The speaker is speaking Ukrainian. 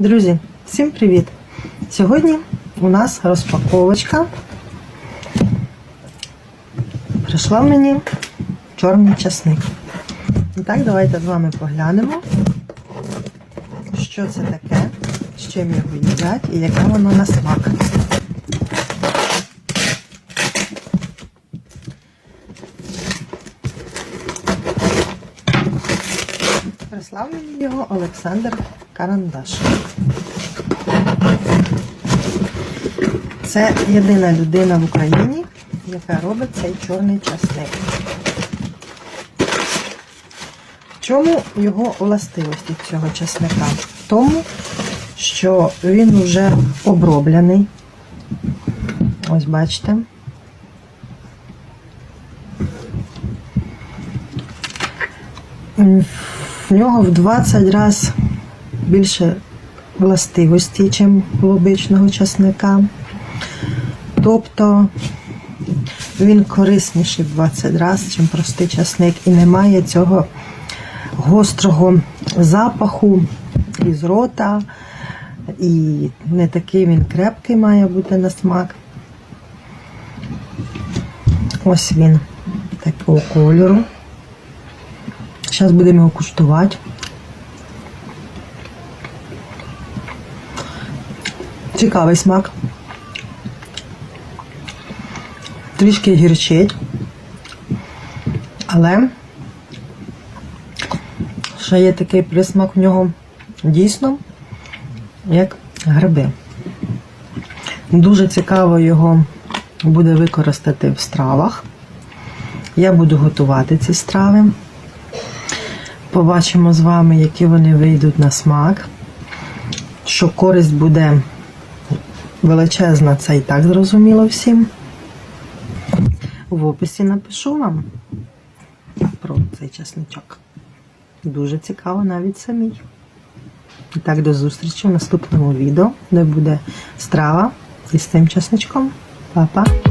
Друзі, всім привіт! Сьогодні у нас розпаковочка. Прийшла мені чорний часник. І так, давайте з вами поглянемо, що це таке, з чим його їдять і яке воно на смак. Прислав мені його Олександр Карандаш. Це єдина людина в Україні, яка робить цей чорний часник. В чому його властивості цього часника? В тому, що він вже оброблений. Ось бачите. В нього в 20 разів більше властивості, ніж у обичного часника. Тобто він корисніший в 20 разів, ніж простий часник, і немає цього гострого запаху із рота, і не такий він крепкий має бути на смак. Ось він такого кольору. Зараз будемо його куштувати. Цікавий смак. Трішки гірчить, але ще є такий присмак в нього дійсно, як гриби. Дуже цікаво його буде використати в стравах. Я буду готувати ці страви. Побачимо з вами, які вони вийдуть на смак. Що користь буде величезна, це і так зрозуміло всім. В описі напишу вам про цей часничок. Дуже цікаво навіть самій. І так, до зустрічі в наступному відео, де буде страва із цим часничком. Па-па!